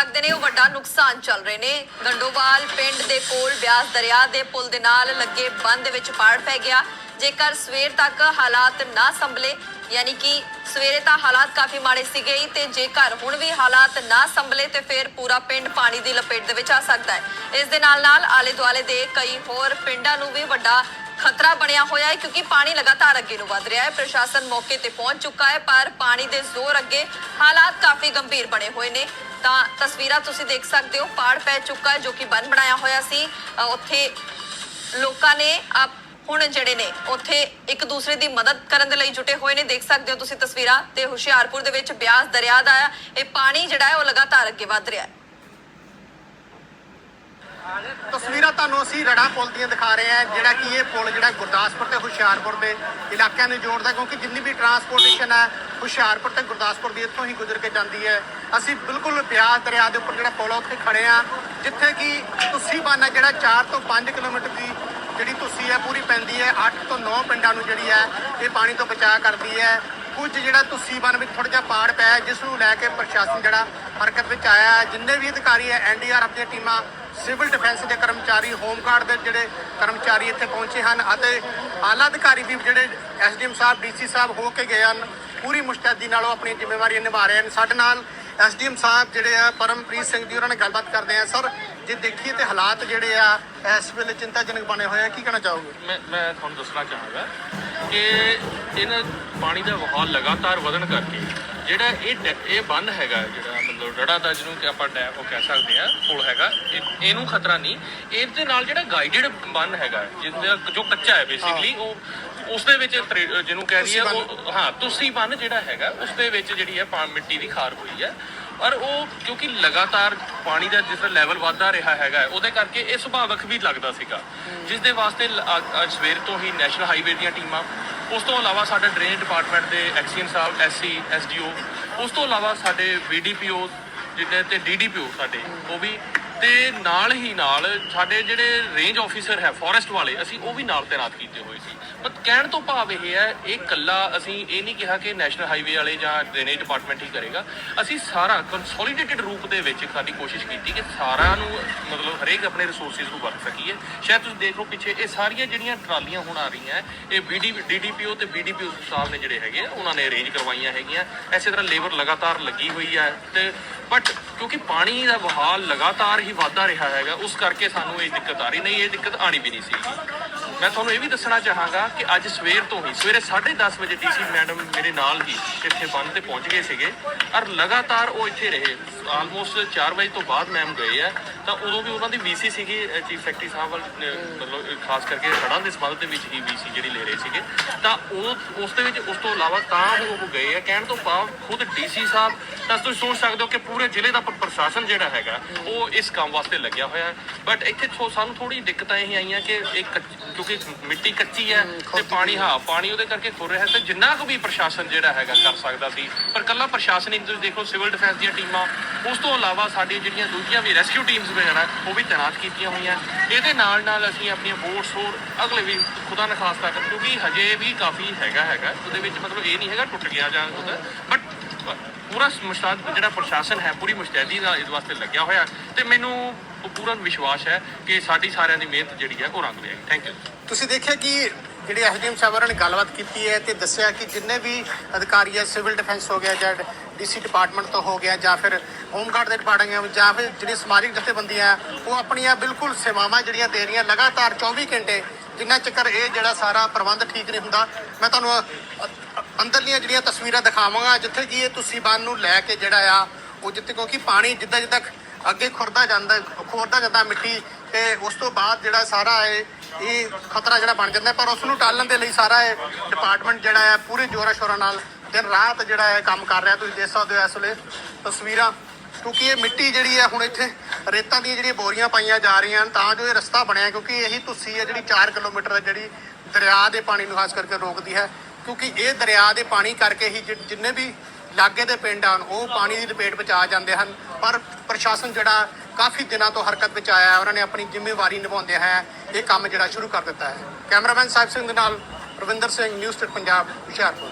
ਲੱਗਦੇ ਨੇ, ਉਹ ਵੱਡਾ ਨੁਕਸਾਨ ਚੱਲ ਰਹੇ ਨੇ। ਗੰਡੋਵਾਲ ਪਿੰਡ ਦੇ ਕੋਲ ਬਿਆਸ ਦਰਿਆ ਦੇ ਪੁਲ ਦੇ ਨਾਲ ਲੱਗੇ ਬੰਦ ਦੇ ਵਿੱਚ ਪਾੜ ਪੈ ਗਿਆ। ਜੇਕਰ ਸਵੇਰ ਤੱਕ ਹਾਲਾਤ ਨਾ ਸੰਭਲੇ, ਯਾਨੀ ਕਿ ਸਵੇਰੇ ਤਾਂ ਹਾਲਾਤ ਕਾਫੀ ਮਾੜੇ ਸੀਗੇ ਹੀ, ਤੇ ਜੇਕਰ ਹੁਣ ਵੀ ਹਾਲਾਤ ਨਾ ਸੰਭਲੇ, ਤੇ ਫਿਰ ਪੂਰਾ ਪਿੰਡ ਪਾਣੀ ਦੀ ਲਪੇਟ ਦੇ ਵਿੱਚ ਆ ਸਕਦਾ ਹੈ। ਇਸ ਦੇ ਨਾਲ ਨਾਲ ਆਲੇ ਦੁਆਲੇ ਦੇ ਕਈ ਹੋਰ ਪਿੰਡਾਂ ਨੂੰ ਵੀ ਵੱਡਾ ਖਤਰਾ ਬਣਿਆ ਹੋਇਆ ਹੈ ਕਿਉਂਕਿ ਪਾਣੀ ਲਗਾਤਾਰ ਅੱਗੇ ਨੂੰ ਵੱਧ ਰਿਹਾ ਹੈ। ਪ੍ਰਸ਼ਾਸਨ ਮੌਕੇ ਤੇ ਪਹੁੰਚ ਚੁੱਕਾ ਹੈ, ਪਰ ਪਾਣੀ ਦੇ ਜ਼ੋਰ ਅੱਗੇ ਹਾਲਾਤ ਕਾਫੀ ਗੰਭੀਰ ਬਣੇ ਹੋਏ ਨੇ। ਤਾਂ ਤਸਵੀਰਾਂ ਤੁਸੀਂ ਦੇਖ ਸਕਦੇ ਹੋ, ਪਾੜ ਪੈ ਚੁੱਕਾ ਹੈ ਜੋ ਕਿ ਬੰਨ ਬਣਾਇਆ ਹੋਇਆ ਸੀ। ਉੱਥੇ ਲੋਕਾਂ ਨੇ ਆਪ ਹੁਣ ਜਿਹੜੇ ਨੇ, ਉੱਥੇ ਇੱਕ ਦੂਸਰੇ ਦੀ ਮਦਦ ਕਰਨ ਦੇ ਲਈ ਜੁਟੇ ਹੋਏ ਨੇ। ਦੇਖ ਸਕਦੇ ਹੋ ਤੁਸੀਂ ਤਸਵੀਰਾਂ ਤੇ ਹੁਸ਼ਿਆਰਪੁਰ ਦੇ ਵਿੱਚ ਬਿਆਸ ਦਰਿਆ ਦਾ ਇਹ ਪਾਣੀ ਜਿਹੜਾ ਹੈ ਉਹ ਲਗਾਤਾਰ ਅੱਗੇ ਵਧ ਰਿਹਾ ਹੈ। ਤਸਵੀਰਾਂ ਤੁਹਾਨੂੰ ਅਸੀਂ ਰੜਾ ਪੁਲ ਦੀਆਂ ਦਿਖਾ ਰਹੇ ਹਾਂ, ਜਿਹੜਾ ਕਿ ਇਹ ਪੁਲ ਜਿਹੜਾ ਗੁਰਦਾਸਪੁਰ ਤੇ ਹੁਸ਼ਿਆਰਪੁਰ ਦੇ ਇਲਾਕਿਆਂ ਨੂੰ ਜੋੜਦਾ ਕਿਉਂਕਿ ਜਿੰਨੀ ਵੀ ਟਰਾਂਸਪੋਰਟੇਸ਼ਨ ਹੈ, ਹੁਸ਼ਿਆਰਪੁਰ ਤੇ ਗੁਰਦਾਸਪੁਰ ਦੀ ਇੱਥੋਂ ਹੀ ਗੁਜ਼ਰ ਕੇ ਜਾਂਦੀ ਹੈ। ਅਸੀਂ ਬਿਲਕੁਲ ਬਿਆਸ ਦਰਿਆ ਦੇ ਉੱਪਰ ਜਿਹੜਾ ਪੁਲ ਆ, ਉੱਥੇ ਖੜੇ ਆ ਜਿੱਥੇ ਕਿ ਤੁਸੀਂ ਬਾਨਾ ਜਿਹੜਾ 4 ਤੋਂ 5 ਕਿਲੋਮੀਟਰ ਦੀ ਜਿਹੜੀ ਤੁਸੀਂ ਹੈ, ਪੂਰੀ ਪੈਂਦੀ ਹੈ 8 ਤੋਂ 9 ਪਿੰਡਾਂ ਨੂੰ ਜਿਹੜੀ ਹੈ, ਇਹ ਪਾਣੀ ਤੋਂ ਬਚਾਅ ਕਰਦੀ ਹੈ। ਕੁਝ ਜਿਹੜਾ ਤੁਸੀਂ ਬਨ ਵਿੱਚ ਥੋੜਾ ਜਿਹਾ ਪਾੜ ਪਿਆ ਜਿਸ ਨੂੰ ਲੈ ਕੇ ਪ੍ਰਸ਼ਾਸਨ ਜਿਹੜਾ ਹਰਕਤ ਵਿੱਚ ਆਇਆ ਜਿੰਨੇ ਵੀ ਅਧਿਕਾਰੀ ਹੈ ਐਨਡੀਆਰਐਫ ਦੀਆਂ ਟੀਮਾਂ ਸਿਵਲ ਡਿਫੈਂਸ ਦੇ ਕਰਮਚਾਰੀ ਹੋਮਗਾਰਡ ਦੇ ਜਿਹੜੇ ਕਰਮਚਾਰੀ ਇੱਥੇ ਪਹੁੰਚੇ ਹਨ ਅਤੇ ਆਲਾ ਅਧਿਕਾਰੀ ਵੀ ਜਿਹੜੇ ਐਸਡੀਐਮ ਸਾਹਿਬ, ਡੀਸੀ ਸਾਹਿਬ ਹੋ ਕੇ ਗਏ ਹਨ, ਪੂਰੀ ਮੁਸ਼ਤੈਦੀ ਨਾਲ ਉਹ ਆਪਣੀ ਜ਼ਿੰਮੇਵਾਰੀ ਨਿਭਾ ਰਹੇ ਹਨ। ਸਾਡੇ ਨਾਲ ਐਸਡੀਐਮ ਸਾਹਿਬ ਜਿਹੜੇ ਆ, ਪਰਮਪ੍ਰੀਤ ਸਿੰਘ ਜੀ, ਉਹਨਾਂ ਨਾਲ ਗੱਲਬਾਤ ਕਰਦੇ ਆ। ਸਰ, ਜੇ ਦੇਖੀਏ ਤੇ ਹਾਲਾਤ ਜਿਹੜੇ ਆ, ਇਸ ਵੇਲੇ ਚਿੰਤਾਜਨਕ ਬਣੇ ਹੋਏ ਆ, ਕੀ ਕਹਿਣਾ ਚਾਹੋਗੇ? ਮੈਂ ਮੈਂ ਤੁਹਾਨੂੰ ਦੱਸਣਾ ਚਾਹਾਂਗਾ ਕਿ ਇਹਨਾਂ ਪਾਣੀ ਦਾ ਵਹਾਅ ਲਗਾਤਾਰ ਵਧਣ ਕਰਕੇ ਜਿਹੜਾ ਇਹ ਡੈ- ਇਹ ਬੰਨ ਹੈਗਾ ਜਿਹੜਾ ਮਤਲਬ ਰੜਾ ਦਾ ਜਿਹਨੂੰ ਕਿ ਆਪਾਂ ਡੈਮ ਉਹ ਕਹਿ ਸਕਦੇ ਆ ਪੁਲ ਹੈਗਾ ਇਹ- ਇਹਨੂੰ ਖਤਰਾ ਨਹੀਂ। ਇਹਦੇ ਨਾਲ ਜਿਹੜਾ ਗਾਈਡਡ ਬੰਨ ਹੈਗਾ ਜਿਹਦਾ ਜੋ ਕੱਚਾ ਹੈ ਬੇਸਿਕਲੀ ਉਹ ਉਸ ਦੇ ਵਿੱਚ ਤਰੇ- ਜਿਹਨੂੰ ਕਹਿ ਰਹੀ ਹੈ ਉਹ ਹਾਂ ਤੁਸੀਂ ਬੰਨ ਜਿਹੜਾ ਹੈਗਾ ਉਸ ਦੇ ਵਿੱਚ ਜਿਹੜੀ ਹੈ ਪਾ ਮਿੱਟੀ ਦੀ ਖਾਰ ਹੋਈ ਹੈ। ਔਰ ਉਹ ਕਿਉਂਕਿ ਲਗਾਤਾਰ ਪਾਣੀ ਦਾ ਜਿਸ ਤਰ੍ਹਾਂ ਲੈਵਲ ਵਧਦਾ ਰਿਹਾ ਹੈਗਾ ਉਹਦੇ ਕਰਕੇ ਇਹ ਸੁਭਾਵਕ ਵੀ ਲੱਗਦਾ ਸੀਗਾ। ਜਿਸ ਦੇ ਵਾਸਤੇ ਲ- ਅੱਜ- ਅੱਜ ਸਵੇਰ ਤੋਂ ਹੀ ਨੈਸ਼ਨਲ ਹਾਈਵੇ ਦੀਆਂ ਟੀਮਾਂ ਉਸ ਤੋਂ ਇਲਾਵਾ ਸਾਡਾ ਡਰੇਨ ਡਿਪਾਰਟਮੈਂਟ ਦੇ ਐਕਸੀਅਨ ਸਾਹਿਬ, ਐਸਸੀ, ਐਸਡੀਓ, ਉਸ ਤੋਂ ਇਲਾਵਾ ਸਾਡੇ ਵੀਡੀਪੀਓ ਜਿਹਨੇ ਤੇ ਡੀਡੀਪੀਓ ਸਾਡੇ, ਉਹ ਵੀ ਤੇ ਨਾਲ ਹੀ ਨਾਲ ਸਾਡੇ ਜਿਹੜੇ ਰੇਂਜ ਆਫੀਸਰ ਹੈ ਫੋਰੈਸਟ ਵਾਲੇ ਅਸੀਂ ਉਹ ਵੀ ਨਾਲ ਤੈਨਾਤ ਕੀਤੇ ਹੋਏ ਸੀ। ਪਰ ਕਹਿਣ ਤੋਂ ਭਾਵ ਇਹ ਹੈ ਇਹ ਕੱਲਾ ਅਸੀਂ ਇਹ ਨਹੀਂ ਕਿਹਾ ਕਿ ਨੈਸ਼ਨਲ ਹਾਈਵੇ ਵਾਲੇ ਜਾਂ ਡਰੇਨੇਜ ਡਿਪਾਰਟਮੈਂਟ ਹੀ ਕਰੇਗਾ। ਅਸੀਂ ਸਾਰਾ ਕੰਸੋਲੀਡੇਟਿਡ ਰੂਪ ਦੇ ਵਿੱਚ ਸਾਡੀ ਕੋਸ਼ਿਸ਼ ਕੀਤੀ ਕਿ ਸਾਰਿਆਂ ਨੂੰ ਮਤਲਬ ਹਰੇਕ ਆਪਣੇ ਰਿਸੋਰਸਿਸ ਨੂੰ ਵਰਤ ਸਕੀਏ। ਸ਼ਾਇਦ ਤੁਸੀਂ ਦੇਖ ਲਓ ਪਿੱਛੇ ਇਹ ਸਾਰੀਆਂ ਜਿਹੜੀਆਂ ਟਰਾਲੀਆਂ ਹੁਣ ਆ ਰਹੀਆਂ ਇਹ ਬੀਡੀ ਡੀਡੀਪੀਓ ਤੇ ਬੀਡੀਪੀਓ ਸਾਹਿਬ ਨੇ ਜਿਹੜੇ ਹੈਗੇ ਆ, ਉਹਨਾਂ ਨੇ ਅਰੇਂਜ ਕਰਵਾਈਆਂ ਹੈਗੀਆਂ। ਐਸੇ ਤਰ੍ਹਾਂ ਲੇਬਰ ਲਗਾਤਾਰ ਲੱਗੀ ਹੋਈ ਹੈ ਤੇ ਬਟ ਕਿਉਂਕਿ ਪਾਣੀ ਦਾ ਵਹਾਅ ਲਗਾਤਾਰ ਹੀ ਵਾਧਾ ਰਿਹਾ ਹੈਗਾ, ਉਸ ਕਰਕੇ ਸਾਨੂੰ ਇਹ ਦਿੱਕਤ ਆ ਰਹੀ। ਨਹੀਂ, ਇਹ ਦਿੱਕਤ ਆਣੀ ਵੀ ਨਹੀਂ ਸੀ। ਮੈਂ ਤੁਹਾਨੂੰ ਇਹ ਵੀ ਦੱਸਣਾ ਚਾਹਾਂਗਾ ਕਿ ਅੱਜ ਸਵੇਰ ਤੋਂ ਹੀ, ਸਵੇਰੇ 10:30 ਵਜੇ ਡੀਸੀ ਮੈਡਮ ਮੇਰੇ ਨਾਲ ਹੀ ਇੱਥੇ ਬੰਨ ਤੇ ਪਹੁੰਚ ਗਏ ਸੀਗੇ। ਔਰ ਲਗਾਤਾਰ ਉਹ ਇੱਥੇ ਰਹੇ। ਆਲਮੋਸਟ 4 ਵਜੇ ਤੋਂ ਬਾਅਦ ਮੈਮ ਗਏ ਆ। ਤਾਂ ਉਦੋਂ ਵੀ ਉਹਨਾਂ ਦੀ ਵੀਸੀ ਸੀਗੀ ਚੀਫ ਸੈਕਟਰੀ ਸਾਹਿਬ ਵੱਲ ਮਤਲਬ ਖਾਸ ਕਰਕੇ ਹੜ੍ਹਾਂ ਦੇ ਸੰਬੰਧ ਦੇ ਵਿੱਚ ਹੀ ਵੀਸੀ ਜਿਹੜੀ ਲੈ ਰਹੇ ਸੀਗੇ। ਤਾਂ ਉਹ, ਉਸ ਦੇ ਵਿੱਚ, ਉਸ ਤੋਂ ਇਲਾਵਾ ਤਾਂ ਉਹ ਗਏ ਆ। ਕਹਿਣ ਤੋਂ ਭਾਵ ਖੁਦ ਡੀਸੀ ਸਾਹਿਬ, ਤਾਂ ਤੁਸੀਂ ਸੋਚ ਸਕਦੇ ਹੋ ਕਿ ਪੂਰੇ ਜ਼ਿਲ੍ਹੇ ਦਾ ਪ੍ਰਸ਼ਾਸਨ ਜਿਹੜਾ ਹੈਗਾ, ਉਹ ਇਸ ਕੰਮ ਵਾਸਤੇ ਲੱਗਿਆ ਹੋਇਆ। ਬਟ ਇੱਥੇ ਥੋ- ਸਾਨੂੰ ਥੋੜੀ ਦਿੱਕਤਾਂ ਇਹ ਆਈਆਂ ਕਿ ਇਹ ਕੱਚ- ਕਿਉਂਕਿ ਮਿੱਟੀ ਕੱਚੀ ਹੈ ਤੇ ਪਾਣੀ ਹਾਂ। ਪਾਣੀ ਉਹਦੇ ਕਰਕੇ ਖੁਰ ਰਿਹਾ ਤੇ ਜਿੰਨਾ ਕੁ ਵੀ ਪ੍ਰਸ਼ਾਸਨ ਜਿਹੜਾ ਹੈਗਾ ਕਰ ਸਕਦਾ ਸੀ ਪਰ ਕੱਲਾ ਪ੍ਰਸ਼ਾਸਨ ਹੀ ਤੁਸੀਂ ਦੇਖੋ ਸਿਵਲ ਡਿਫੈਂਸ ਦੀਆਂ ਟੀਮਾਂ ਉਸ ਤੋਂ ਇਲਾਵਾ ਸਾਡੀਆਂ ਜਿਹੜੀਆਂ ਦੂਜੀਆਂ ਵੀ ਰੈਸਕਿਊ ਟੀਮਸ ਵਗੈਰਾ ਉਹ ਵੀ ਤਾਇਨਾਤ ਕੀਤੀਆਂ ਹੋਈਆਂ। ਇਹਦੇ ਨਾਲ ਨਾਲ ਅਸੀਂ ਆਪਣੀਆਂ ਬੋਟਸ ਹੋਰ ਅਗਲੇ ਵੀ ਖੁਦਾ ਨਾ ਖਾਸਤਾ ਕਰ ਕਿਉਂਕਿ ਹਜੇ ਵੀ ਕਾਫੀ ਹੈਗਾ ਹੈਗਾ ਉਹਦੇ ਵਿੱਚ ਮਤਲਬ ਇਹ ਨਹੀਂ ਹੈਗਾ ਟੁੱਟ ਗਿਆ ਜਾਂ ਉਹਦਾ ਬਟ ਪੂਰਾ ਮੁਸ਼ਤਾਦ, ਜਿਹੜਾ ਪ੍ਰਸ਼ਾਸਨ ਹੈ, ਪੂਰੀ ਮੁਸ਼ਤੈਦੀ ਨਾਲ ਇਸ ਵਾਸਤੇ ਲੱਗਿਆ ਹੋਇਆ ਤੇ ਮੈਨੂੰ ਪੂਰਾ ਵਿਸ਼ਵਾਸ ਹੈ ਕਿ ਸਾਡੀ ਸਾਰਿਆਂ ਦੀ ਮਿਹਨਤ ਜਿਹੜੀ ਹੈ, ਉਹ ਰੰਗ ਲਿਆਏਗੀ ਥੈਂਕ ਯੂ ਤੁਸੀਂ ਦੇਖਿਆ ਕਿ ਜਿਹੜੇ ਐਸਡੀਐਮ ਸਾਹਿਬ ਉਹਨਾਂ ਨੇ ਗੱਲਬਾਤ ਕੀਤੀ ਹੈ ਤੇ ਦੱਸਿਆ ਕਿ ਜਿੰਨੇ ਵੀ ਅਧਿਕਾਰੀ ਹੈ, ਸਿਵਲ ਡਿਫੈਂਸ ਹੋ ਗਿਆ ਜਾਂ ਡੀਸੀ ਡਿਪਾਰਟਮੈਂਟ ਤੋਂ ਹੋ ਗਿਆ ਜਾਂ ਫਿਰ ਹੋਮਗਾਰਡ ਦੇ ਡਿਪਾਰਟਮੈਂਟ ਜਾਂ ਫਿਰ ਜਿਹੜੀ ਸਮਾਜਿਕ ਜਥੇਬੰਦੀਆਂ ਉਹ ਆਪਣੀਆਂ ਬਿਲਕੁਲ ਸੇਵਾਵਾਂ ਜਿਹੜੀਆਂ ਦੇ ਰਹੀਆਂ, ਲਗਾਤਾਰ 24 ਘੰਟੇ ਜਿੰਨਾ ਚੱਕਰ ਇਹ ਜਿਹੜਾ ਸਾਰਾ ਪ੍ਰਬੰਧ ਠੀਕ ਨਹੀਂ ਹੁੰਦਾ, ਮੈਂ ਤੁਹਾਨੂੰ ਅੰਦਰਲੀਆਂ ਜਿਹੜੀਆਂ ਤਸਵੀਰਾਂ ਦਿਖਾਵਾਂਗਾ, ਜਿੱਥੇ ਕਿ ਇਹ ਤੁਸੀਂ ਬੰਨ ਨੂੰ ਲੈ ਕੇ ਜਿਹੜਾ ਆ, ਉਹ ਜਿੱਥੇ ਕਿਉਂਕਿ ਪਾਣੀ ਜਿੱਦਾਂ ਜਿੱਦਾਂ ਅੱਗੇ ਖੁਰਦਾ ਜਾਂਦਾ, ਖੋਰਦਾ ਜਾਂਦਾ ਮਿੱਟੀ ਤੇ ਉਸ ਤੋਂ ਬਾਅਦ ਜਿਹੜਾ ਸਾਰਾ ਇਹ ਇਹ ਖਤਰਾ ਜਿਹੜਾ ਬਣ ਜਾਂਦਾ, ਪਰ ਉਸ ਨੂੰ ਟਾਲਣ ਦੇ ਲਈ ਸਾਰਾ ਇਹ ਡਿਪਾਰਟਮੈਂਟ ਜਿਹੜਾ ਹੈ ਪੂਰੇ ਜੋਰਾਂ ਸ਼ੋਰਾਂ ਨਾਲ ਦਿਨ ਰਾਤ ਜਿਹੜਾ ਹੈ ਕੰਮ ਕਰ ਰਿਹਾ, ਤੁਸੀਂ ਦੇਖ ਸਕਦੇ ਹੋ ਇਸ ਵੇਲੇ ਤਸਵੀਰਾਂ। ਕਿਉਂਕਿ ਇਹ ਮਿੱਟੀ ਜਿਹੜੀ ਹੈ ਹੁਣ ਇੱਥੇ ਰੇਤਾਂ ਦੀਆਂ ਜਿਹੜੀਆਂ ਬੋਰੀਆਂ ਪਾਈਆਂ ਜਾ ਰਹੀਆਂ ਹਨ, ਤਾਂ ਜੋ ਇਹ ਰਸਤਾ ਬਣਿਆ, ਕਿਉਂਕਿ ਇਹੀ ਤੁਸੀਂ ਹੈ ਜਿਹੜੀ 4 ਕਿਲੋਮੀਟਰ ਹੈ ਜਿਹੜੀ ਦਰਿਆ ਦੇ ਪਾਣੀ ਨੂੰ ਖਾਸ ਕਰਕੇ ਰੋਕਦੀ ਹੈ। ਕਿਉਂਕਿ ਇਹ ਦਰਿਆ ਦੇ ਪਾਣੀ ਕਰਕੇ ਹੀ ਜਿ- ਜਿੰਨੇ ਵੀ ਲਾਗੇ ਦੇ ਪਿੰਡ ਹਨ, ਉਹ ਪਾਣੀ ਦੀ ਲਪੇਟ ਵਿੱਚ ਆ ਜਾਂਦੇ ਹਨ। ਪਰ ਪ੍ਰਸ਼ਾਸਨ ਜਿਹੜਾ ਕਾਫੀ ਦਿਨਾਂ ਤੋਂ ਹਰਕਤ ਵਿੱਚ ਆਇਆ ਹੈ, ਉਹਨਾਂ ਨੇ ਆਪਣੀ ਜ਼ਿੰਮੇਵਾਰੀ ਨਿਭਾਉਂਦੇ ਹੈ, ਇਹ ਕੰਮ ਜਿਹੜਾ ਸ਼ੁਰੂ ਕਰ ਦਿੱਤਾ ਹੈ। ਕੈਮਰਾਮੈਨ ਸਾਹਿਬ ਸਿੰਘ ਦੇ ਨਾਲ ਰਵਿੰਦਰ ਸਿੰਘ, ਨਿਊਜ਼ ਸਟੇਟ ਪੰਜਾਬ, ਹੁਸ਼ਿਆਰਪੁਰ।